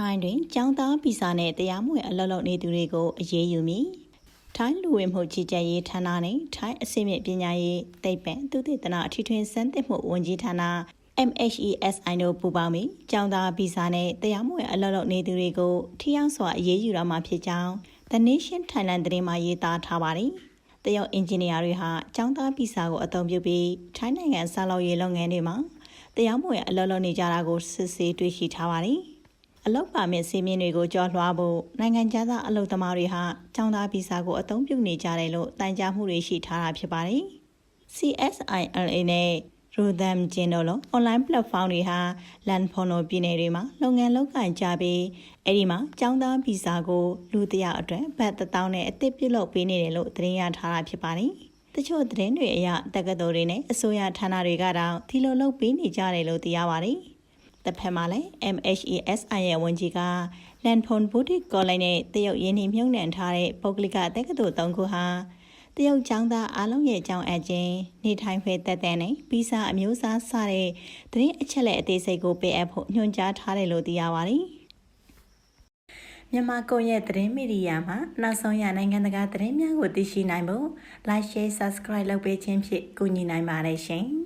ထိုင်းတွင်ကျောင်းသားဗီဇာနဲ့တရားမဝင်အလုပ်လုပ်နေသူတွေကိုအရေးယူမည်ထိုင်းလူဝင်မှုကြီးကြပ်ရေးဌာနနဲ့ထိုင်းအစိမ့်မြင့်ပညာရေးသိပ္ပံသုတေသနအထူးထွေစမ်းသပ်မှုဝန်ကြီးဌာန MHESI တို့ပူးပေါင်းပြီးကျောင်းသားဗီဇာနဲ့တရားမဝင်အလုပ်လုပ်နေသူတွေကိုထိရောက်စွာအရေးယူတော့မှာဖြစ်ကြောင်း The Nation Thailand သတင်းမှာရေးသားထားပါတယ်။တရုတ်အင်ဂျင်နီယာတွေဟာကျောင်းသားဗီဇာကိုအသုံးပြုပြီးထိုင်းနိုင်ငံဆောက်လုပ်ရေးလုပ်ငန်းတွေမှာတရားမဝင်အလုပ်လုပ်နေကြတာကိုစစ်ဆေးတွေ့ရှိထားပါတယ်။ အလုပ်ပါမစ်စီးမြင်တွေကိုကြော်လွှားဖို့နိုင်ငံခြားသားအလုပ်သမားတွေဟာကျောင်းသားဗီဇာကိုအသုံးပြုနေကြတယ်လို့တိုင်ကြားမှုတွေရှိထားတာဖြစ်ပါတယ်။ CSILA နဲ့ရူဒမ်ဂျင်တို့လို online platform တွေဟာလန်ဖွန်နိုပြည်နယ်တွေမှာလုပ်ငန်းလုပ်ကိုင်ကြပြီးအဲ့ဒီမှာကျောင်းသားဗီဇာကိုလူတယောက်အတွက်ဘတ်တစ်တောင်းနဲ့အသစ်ပြုလုပ်ပေးနေတယ်လို့သတင်းရထားတာဖြစ်ပါတယ်။တချို့သတင်းတွေအရတက္ကသိုလ်တွေနဲ့အစိုးရဌာနတွေကတော့ဒီလိုလုပ်ပေးနေကြတယ်လို့သိရပါတယ်။ တစ်ဖက်မှာလည်း MHESI ရဲ့ဝန်ကြီးကလန်ဖွန်ဘူတီကောလိပ်နဲ့တရုတ်ရင်းနှီးမြှုပ်နှံထားတဲ့ပုဂ္ဂလိကတက္ကသိုလ်၃ခုဟာတရုတ်ကျောင်းသားအားလုံးရဲ့ကျောင်းအပ်ခြင်းနေထိုင်ဖယ်တက်တဲ့နဲ့ဗီဇာအမျိုးအစားစတဲ့သတင်းအချက်လက်အသေးစိတ်ကိုပေးအပ်ဖို့ညွှန်ကြားထားတယ်လို့သိရပါတယ်။မြန်မာကွန်ရက်သတင်းမီဒီယာမှာနောက်ဆုံးရနိုင်ငံတကာသတင်းများကိုသိရှိနိုင်ဖို့ Like Share Subscribe လုပ်ပေးခြင်းဖြင့်ကူညီနိုင်ပါတယ်ရှင်။